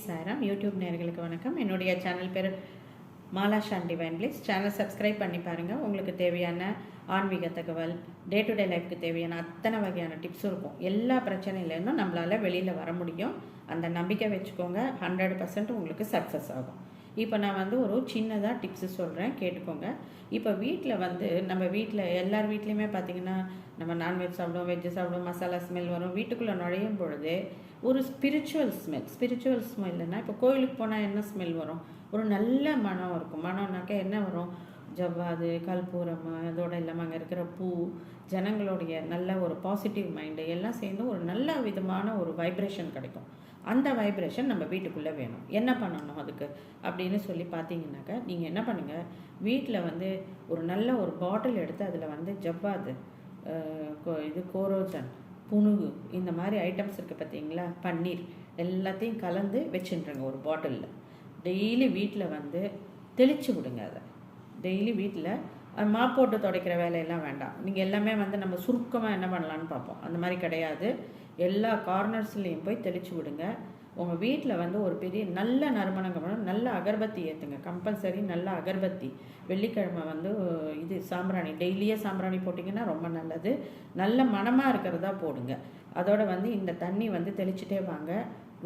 Sri YouTube நேர்களுக்கு வணக்கம். என்னுடைய சேனல் பேர் Mala Shan divine place channel subscribe பண்ணி பாருங்கள் உங்களுக்கு தேவையான ஆன்மீக தகவல் டே டு டே லைஃப்க்கு தேவையான அத்தனை வகையான டிப்ஸும் இருக்கும். எல்லா பிரச்சனையிலேருந்தும் நம்மளால் வெளியில் வர முடியும். அந்த நம்பிக்கை வச்சுக்கோங்க. ஹண்ட்ரட் பர்சன்ட் உங்களுக்கு சக்ஸஸ் ஆகும். இப்போ நான் வந்து ஒரு சின்னதாக டிப்ஸு சொல்கிறேன் கேட்டுக்கோங்க. இப்போ வீட்டில் வந்து நம்ம வீட்டில் எல்லார் வீட்லேயுமே பார்த்தீங்கன்னா நம்ம நான்வெஜ் சாப்பிடுவோம் வெஜ்ஜு சாப்பிடுவோம் மசாலா ஸ்மெல் வரும். வீட்டுக்குள்ளே நுழையும் பொழுது ஒரு ஸ்பிரிச்சுவல் ஸ்மெல் ஸ்பிரிச்சுவல் ஸ்மெல்னா இப்போ கோயிலுக்கு போனால் என்ன ஸ்மெல் வரும்? ஒரு நல்ல மனம் இருக்கும். மனம்னாக்கா என்ன வரும்? ஜவ்வாது கல்பூரம் அதோட இல்லாமல் அங்கே இருக்கிற பூ ஜனங்களுடைய நல்ல ஒரு பாசிட்டிவ் மைண்டு எல்லாம் சேர்ந்து ஒரு நல்ல விதமான ஒரு வைப்ரேஷன் கிடைக்கும். அந்த வைப்ரேஷன் நம்ம வீட்டுக்குள்ளே வேணும். என்ன பண்ணணும் அதுக்கு? அப்படின்னு சொல்லி பார்த்தீங்கன்னாக்கா நீங்கள் என்ன பண்ணுங்கள் வீட்டில் வந்து ஒரு நல்ல ஒரு பாட்டில் எடுத்து அதில் வந்து ஜவ்வாது கோ- இது கோரோஜன் புணுகு இந்த மாதிரி ஐட்டம்ஸ் இருக்குது பார்த்தீங்களா? பன்னீர் எல்லாத்தையும் கலந்து வச்சுட்டுருங்க ஒரு பாட்டிலில் டெய்லி வீட்டில் வந்து தெளிச்சு விடுங்க அதை. டெய்லி வீட்டில் மாப் போட்டு துடைக்கிற வேலையெல்லாம் வேண்டாம். நீங்கள் எல்லாமே வந்து நம்ம சுருக்கமாக என்ன பண்ணலான்னு பார்ப்போம். அந்த மாதிரி கிடையாது. எல்லா கார்னர்ஸ்லேயும் போய் தெளிச்சு விடுங்க. உங்கள் வீட்டில் வந்து ஒரு பெரிய நல்ல நறுமணங்க நல்ல அகர்பத்தி ஏற்றுங்க கம்பல்சரி நல்ல அகர்பத்தி. வெள்ளிக்கிழமை வந்து இது சாம்பிராணி. டெய்லியே சாம்பிராணி போட்டிங்கன்னா ரொம்ப நல்லது. நல்ல மணமாக இருக்கிறதா போடுங்க. அதோட வந்து இந்த தண்ணி வந்து தெளிச்சிட்டே வாங்க.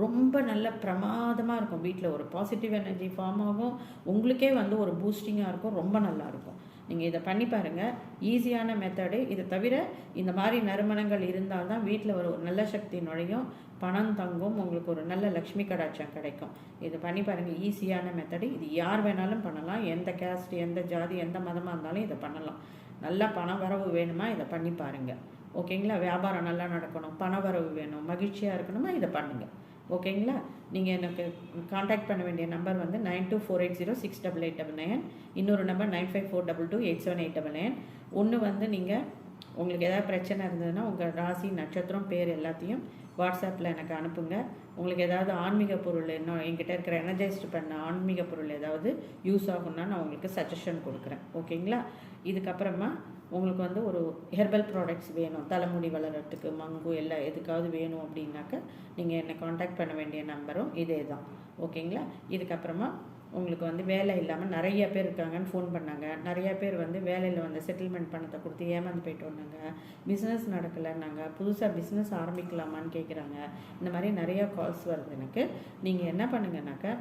ரொம்ப நல்ல பிரமாதமாக இருக்கும். வீட்டில் ஒரு பாசிட்டிவ் எனர்ஜி ஃபார்ம் ஆகும். உங்களுக்கே வந்து ஒரு பூஸ்டிங்காக இருக்கும். ரொம்ப நல்லா இருக்கும். நீங்கள் இதை பண்ணி பாருங்கள் ஈஸியான மெத்தடு இதை தவிர இந்த மாதிரி நறுமணங்கள் இருந்தால் தான் வீட்டில் ஒரு நல்ல சக்தி நுழையும். பணம் தங்கும். உங்களுக்கு ஒரு நல்ல லக்ஷ்மி கடாட்சம் கிடைக்கும். இது பண்ணி பாருங்கள் ஈஸியான மெத்தடு இது யார் வேணாலும் பண்ணலாம். எந்த கேஸ்ட் எந்த ஜாதி எந்த மதமாக இருந்தாலும் இதை பண்ணலாம். நல்ல பண வரவு வேணுமா? இதை பண்ணி பாருங்கள் ஓகேங்களா? வியாபாரம் நல்லா நடக்கணும். பண வரவு வேணும். மகிழ்ச்சியாக இருக்கணுமா? இதை பண்ணுங்கள் ஓகேங்களா? நீங்கள் எனக்கு காண்டாக்ட் பண்ண வேண்டிய நம்பர் வந்து nine two four eight zero six double eight double nine இன்னொரு number nine five four double two eight seven eight double nine ஒன்று வந்து நீங்கள் உங்களுக்கு ஏதாவது பிரச்சனை இருந்ததுன்னா உங்கள் ராசி நட்சத்திரம் பேர் எல்லாத்தையும் வாட்ஸ்அப்பில் எனக்கு அனுப்புங்க. உங்களுக்கு ஏதாவது ஆன்மீக பொருள் இன்னும் என்கிட்ட இருக்கிற எனர்ஜைஸ்டு பண்ண ஆன்மீக பொருள் ஏதாவது யூஸ் ஆகும்னா நான் உங்களுக்கு சஜஷன் கொடுக்குறேன். ஓகேங்களா? இதுக்கப்புறமா உங்களுக்கு வந்து ஒரு ஹெர்பல் ப்ராடக்ட்ஸ் வேணும். தலைமுடி வளரத்துக்கு மங்கு எல்லாம் எதுக்காவது வேணும் அப்படின்னாக்க நீங்கள் என்னை காண்டாக்ட் பண்ண வேண்டிய நம்பரும் இதே தான் ஓகேங்களா? இதுக்கப்புறமா உங்களுக்கு வந்து வேலை இல்லாமல் நிறைய பேர் இருக்காங்கன்னு ஃபோன் பண்ணாங்க. நிறைய பேர் வந்து வேலையில் வந்து செட்டில்மெண்ட் பணத்தை கொடுத்து ஏமாந்து போயிட்டு வந்தாங்க. பிஸ்னஸ் நடக்கலைன்னாங்க. புதுசாக பிஸ்னஸ் ஆரம்பிக்கலாமான்னு கேட்குறாங்க இந்த மாதிரி நிறையா கால்ஸ் வருது எனக்கு. நீங்கள் என்ன பண்ணுங்கனாக்கா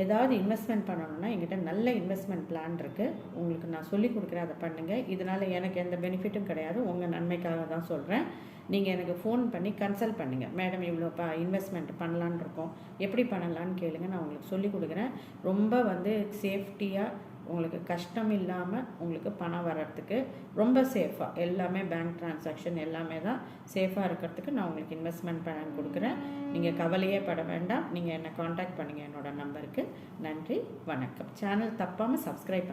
ஏதாவது இன்வெஸ்ட்மெண்ட் பண்ணணும்னா எங்கிட்ட நல்ல இன்வெஸ்ட்மெண்ட் பிளான் இருக்குது உங்களுக்கு நான் சொல்லி கொடுக்குறேன் அதை பண்ணுங்கள் இதனால் எனக்கு எந்த பெனிஃபிட்டும் கிடையாது. உங்கள் நன்மைக்காக தான் சொல்கிறேன் நீங்கள் எனக்கு ஃபோன் பண்ணி கன்சல்ட் பண்ணுங்கள் மேடம் இவ்வளோ ப இன்வெஸ்ட்மெண்ட் பண்ணலான்னு இருக்கோம். எப்படி பண்ணலான்னு கேளுங்க. நான் உங்களுக்கு சொல்லி கொடுக்குறேன். ரொம்ப வந்து சேஃப்டியாக உங்களுக்கு கஷ்டம் இல்லாமல் உங்களுக்கு பணம் வர்றதுக்கு ரொம்ப சேஃபாக எல்லாமே பேங்க் டிரான்சாக்ஷன் எல்லாமே தான் சேஃபாக இருக்கிறதுக்கு நான் உங்களுக்கு இன்வெஸ்ட்மெண்ட் பிளான் கொடுக்குறேன். நீங்கள் கவலையே பட வேண்டாம். நீங்கள் என்னை காண்டாக்ட் பண்ணுங்கள் என்னோட நம்பருக்கு நன்றி வணக்கம். சேனல் தப்பாமல் சப்ஸ்கிரைப்